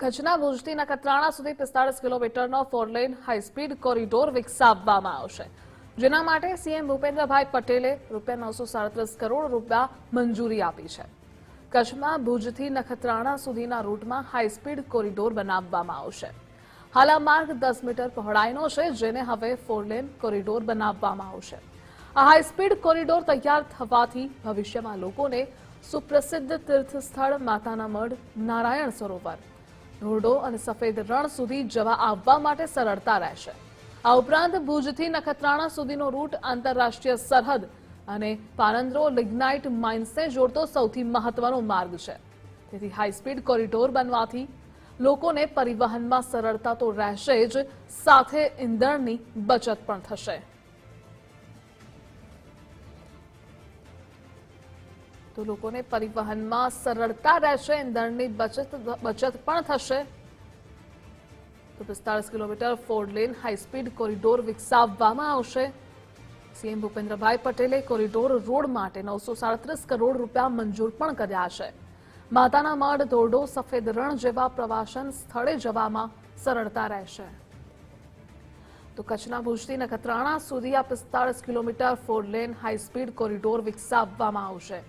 કચ્છના ભુજથી નખત્રાણા સુધી પિસ્તાળીસ કિલોમીટરનો ફોરલેન હાઈસ્પીડ કોરિડોર વિકસાવવામાં આવશે. જેના માટે સીએમ ભૂપેન્દ્રભાઈ પટેલે રૂપિયા નવસો સાડત્રીસ કરોડ રૂપિયા મંજૂરી આપી છે. કચ્છમાં ભુજથી નખત્રાણા સુધીના રૂટમાં હાઈસ્પીડ કોરિડોર બનાવવામાં આવશે. હાલ આ માર્ગ દસ મીટર પહોળાઈનો છે, જેને હવે ફોરલેન કોરિડોર બનાવવામાં આવશે. આ હાઈસ્પીડ કોરિડોર તૈયાર થવાથી ભવિષ્યમાં લોકોને સુપ્રસિદ્ધ તીર્થસ્થળ માતાના મઢ નારાયણ સરોવર ધોરડો અને સફેદ રણ સુધી જવા આવવા માટે સરળતા રહેશે. આ ઉપરાંત ભુજથી નખત્રાણા સુધીનો રૂટ આંતરરાષ્ટ્રીય સરહદ અને પાનંદ્રો લિગ્નાઇટ માઇન્સને જોડતો સૌથી મહત્વનો માર્ગ છે. તેથી હાઈસ્પીડ કોરિડોર બનવાથી લોકોને પરિવહનમાં સરળતા તો રહેશે જ, સાથે ઇંધણની બચત પણ થશે. તો લોકોને પરિવહનમાં સરળતા રહેશે ઇંધણની બચત બચત પણ થશે. તો પિસ્તાળીસ kilometre four lane high speed corridor વિકસાવવામાં આવશે. સીએમ ભૂપેન્દ્રભાઈ પટેલે કોરિડોર રોડ માટે નવસો સાડત્રીસ કરોડ રૂપિયા મંજૂર પણ કર્યા છે. માતાના મઢ, ધોરડો, સફેદ રણ જેવા પ્રવાસન સ્થળે જવામાં સરળતા રહેશે. તો કચ્છના ભુજથી નખત્રાણા સુધી આ પિસ્તાળીસ kilometre four lane high speed corridor વિકસાવવામાં આવશે.